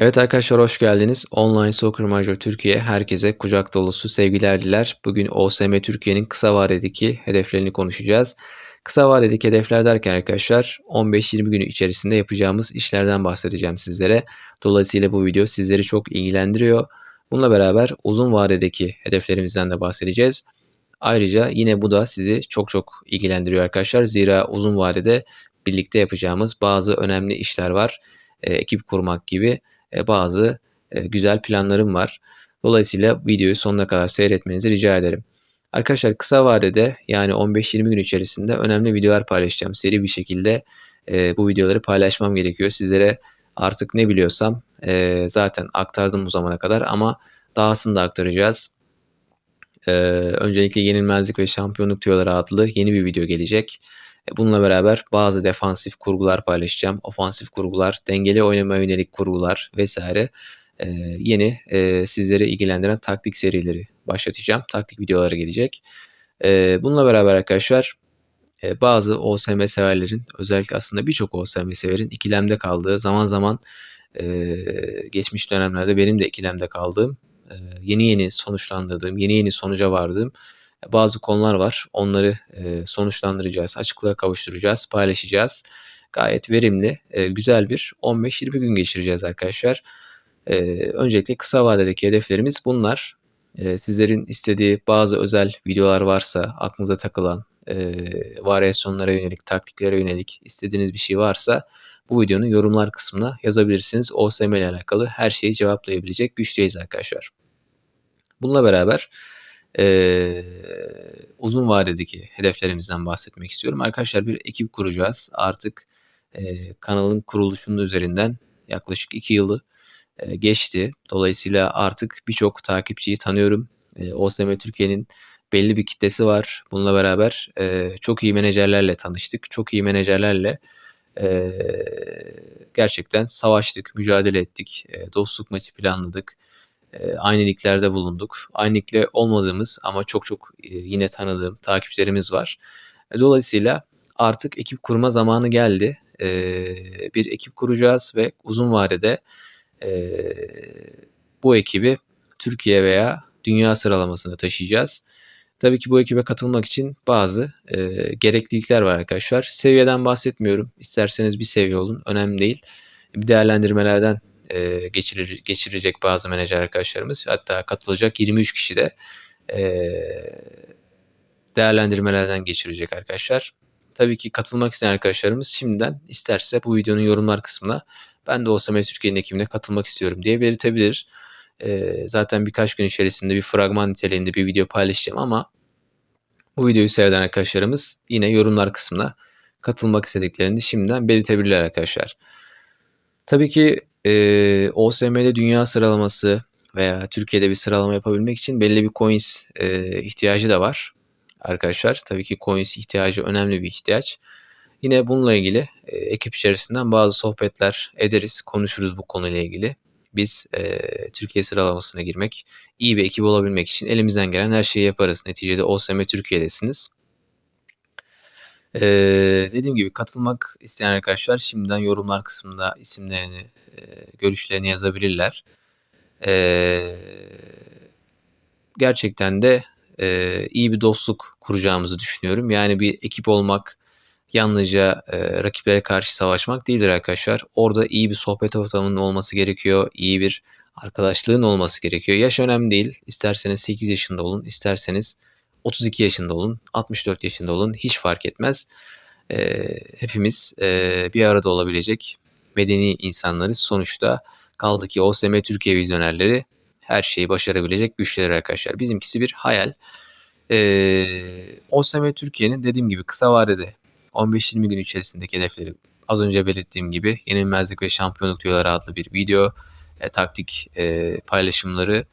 Evet arkadaşlar hoş geldiniz. Online Soccer Major Türkiye herkese kucak dolusu sevgiler diler. Bugün OSM Türkiye'nin kısa vadedeki hedeflerini konuşacağız. Kısa vadedeki hedefler derken arkadaşlar 15-20 günü içerisinde yapacağımız işlerden bahsedeceğim sizlere. Dolayısıyla bu video sizleri çok ilgilendiriyor. Bununla beraber uzun vadedeki hedeflerimizden de bahsedeceğiz. Ayrıca yine bu da sizi çok çok ilgilendiriyor arkadaşlar. Zira uzun vadede birlikte yapacağımız bazı önemli işler var. E, ekip kurmak gibi e, bazı e, güzel planlarım var. Dolayısıyla videoyu sonuna kadar seyretmenizi rica ederim. Arkadaşlar kısa vadede yani 15-20 gün içerisinde önemli videolar paylaşacağım. Seri bir şekilde e, bu videoları paylaşmam gerekiyor. Sizlere artık ne biliyorsam zaten aktardım bu zamana kadar ama dahasını da aktaracağız. Öncelikle yenilmezlik ve şampiyonluk tüyoları adlı yeni bir video gelecek. E, bununla beraber bazı defansif kurgular paylaşacağım. Ofansif kurgular, dengeli oynamaya yönelik kurgular vesaire. Ee, yeni e, sizleri ilgilendiren taktik serileri başlatacağım. Taktik videoları gelecek. Ee, bununla beraber arkadaşlar e, bazı OSM severlerin özellikle aslında birçok OSM severin ikilemde kaldığı zaman zaman e, geçmiş dönemlerde benim de ikilemde kaldığım e, yeni yeni sonuçlandırdığım, yeni yeni sonuca vardığım bazı konular var. Onları e, sonuçlandıracağız, açıklığa kavuşturacağız, paylaşacağız. Gayet verimli, e, güzel bir 15-20 gün geçireceğiz arkadaşlar. E, öncelikle kısa vadedeki hedeflerimiz bunlar. E, sizlerin istediği bazı özel videolar varsa, aklınıza takılan, e, varyasyonlara yönelik, taktiklere yönelik istediğiniz bir şey varsa bu videonun yorumlar kısmına yazabilirsiniz. OSM ile alakalı her şeyi cevaplayabilecek güçteyiz arkadaşlar. Bununla beraber e, uzun vadedeki hedeflerimizden bahsetmek istiyorum. Arkadaşlar bir ekip kuracağız. Artık e, kanalın kuruluşunun üzerinden yaklaşık 2 yılı e, geçti. Dolayısıyla artık birçok takipçiyi tanıyorum. E, OSM Türkiye'nin belli bir kitlesi var. Bununla beraber e, çok iyi menajerlerle tanıştık. Çok iyi menajerlerle e, gerçekten savaştık, mücadele ettik. E, dostluk maçı planladık aynı liglerde bulunduk. Aynı ligle olmadığımız ama çok çok e, yine tanıdığım takipçilerimiz var. E, dolayısıyla artık ekip kurma zamanı geldi. E, bir ekip kuracağız ve uzun vadede e, bu ekibi Türkiye veya dünya sıralamasına taşıyacağız. Tabii ki bu ekibe katılmak için bazı e, gereklilikler var arkadaşlar. Seviyeden bahsetmiyorum. İsterseniz bir seviye olun. Önemli değil. Bir değerlendirmelerden e, geçirir, geçirecek bazı menajer arkadaşlarımız. Hatta katılacak 23 kişi de e, değerlendirmelerden geçirecek arkadaşlar. Tabii ki katılmak isteyen arkadaşlarımız şimdiden isterse bu videonun yorumlar kısmına ben de olsam Türkiye'nin ekibine katılmak istiyorum diye belirtebilir. E, zaten birkaç gün içerisinde bir fragman niteliğinde bir video paylaşacağım ama bu videoyu seyreden arkadaşlarımız yine yorumlar kısmına katılmak istediklerini şimdiden belirtebilirler arkadaşlar. Tabii ki e, OSM'de dünya sıralaması veya Türkiye'de bir sıralama yapabilmek için belli bir coins e, ihtiyacı da var arkadaşlar. Tabii ki coins ihtiyacı önemli bir ihtiyaç. Yine bununla ilgili e, ekip içerisinden bazı sohbetler ederiz, konuşuruz bu konuyla ilgili. Biz e, Türkiye sıralamasına girmek, iyi bir ekip olabilmek için elimizden gelen her şeyi yaparız. Neticede OSM Türkiye'desiniz. Ee, dediğim gibi katılmak isteyen arkadaşlar şimdiden yorumlar kısmında isimlerini, e, görüşlerini yazabilirler. Ee, gerçekten de e, iyi bir dostluk kuracağımızı düşünüyorum. Yani bir ekip olmak, yalnızca e, rakiplere karşı savaşmak değildir arkadaşlar. Orada iyi bir sohbet ortamının olması gerekiyor. iyi bir arkadaşlığın olması gerekiyor. Yaş önemli değil. İsterseniz 8 yaşında olun, isterseniz 32 yaşında olun, 64 yaşında olun hiç fark etmez. E, hepimiz e, bir arada olabilecek medeni insanlarız. Sonuçta kaldı ki OSM Türkiye vizyonerleri her şeyi başarabilecek güçler arkadaşlar. Bizimkisi bir hayal. E, OSM Türkiye'nin dediğim gibi kısa vadede 15-20 gün içerisindeki hedefleri az önce belirttiğim gibi yenilmezlik ve şampiyonluk diyorlar adlı bir video, e, taktik e, paylaşımları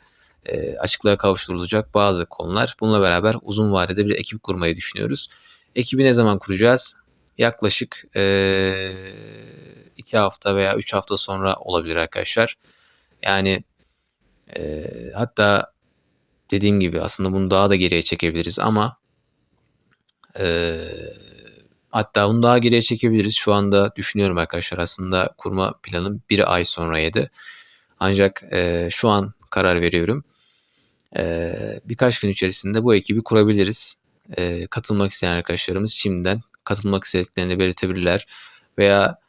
e, açıklığa kavuşturulacak bazı konular. Bununla beraber uzun vadede bir ekip kurmayı düşünüyoruz. Ekibi ne zaman kuracağız? Yaklaşık e, iki hafta veya üç hafta sonra olabilir arkadaşlar. Yani e, hatta dediğim gibi aslında bunu daha da geriye çekebiliriz ama e, hatta bunu daha geriye çekebiliriz. Şu anda düşünüyorum arkadaşlar aslında kurma planım bir ay sonraydı. Ancak e, şu an karar veriyorum. Birkaç gün içerisinde bu ekibi kurabiliriz. Katılmak isteyen arkadaşlarımız şimdiden katılmak istediklerini belirtebilirler. Veya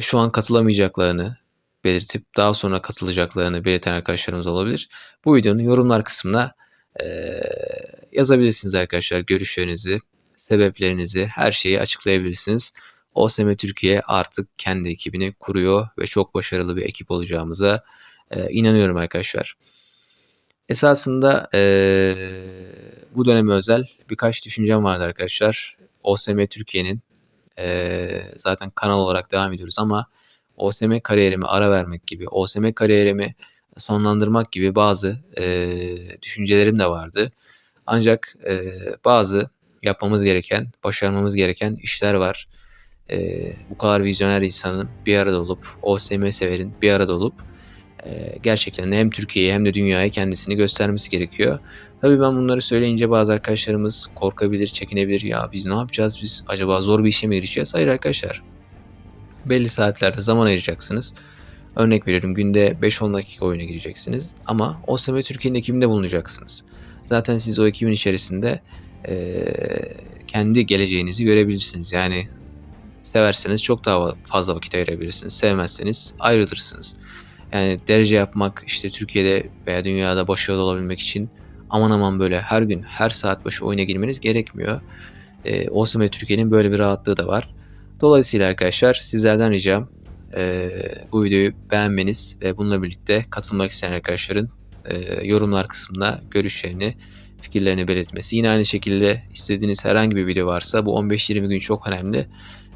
şu an katılamayacaklarını belirtip daha sonra katılacaklarını belirten arkadaşlarımız olabilir. Bu videonun yorumlar kısmına yazabilirsiniz arkadaşlar görüşlerinizi, sebeplerinizi, her şeyi açıklayabilirsiniz. OSM Türkiye artık kendi ekibini kuruyor ve çok başarılı bir ekip olacağımıza inanıyorum arkadaşlar. Esasında e, bu döneme özel birkaç düşüncem vardı arkadaşlar. OSM Türkiye'nin e, zaten kanal olarak devam ediyoruz ama OSM kariyerimi ara vermek gibi, OSM kariyerimi sonlandırmak gibi bazı e, düşüncelerim de vardı. Ancak e, bazı yapmamız gereken, başarmamız gereken işler var. E, bu kadar vizyoner insanın bir arada olup, OSM severin bir arada olup e, gerçekten de hem Türkiye'ye hem de dünyaya kendisini göstermesi gerekiyor. Tabii ben bunları söyleyince bazı arkadaşlarımız korkabilir, çekinebilir. Ya biz ne yapacağız? Biz acaba zor bir işe mi girişeceğiz? Hayır arkadaşlar. Belli saatlerde zaman ayıracaksınız. Örnek veriyorum günde 5-10 dakika oyuna gireceksiniz. Ama OSM Türkiye'nin ekibinde bulunacaksınız. Zaten siz o ekibin içerisinde e, kendi geleceğinizi görebilirsiniz. Yani severseniz çok daha fazla vakit ayırabilirsiniz. Sevmezseniz ayrılırsınız. Yani derece yapmak işte Türkiye'de veya dünyada başarılı olabilmek için aman aman böyle her gün her saat başı oyuna girmeniz gerekmiyor. E, OSM Türkiye'nin böyle bir rahatlığı da var. Dolayısıyla arkadaşlar sizlerden ricam e, bu videoyu beğenmeniz ve bununla birlikte katılmak isteyen arkadaşların e, yorumlar kısmında görüşlerini, fikirlerini belirtmesi. Yine aynı şekilde istediğiniz herhangi bir video varsa bu 15-20 gün çok önemli.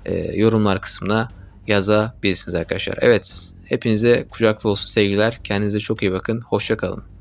E, yorumlar kısmına yazabilirsiniz arkadaşlar. Evet, hepinize kucak dolusu sevgiler. Kendinize çok iyi bakın. Hoşça kalın.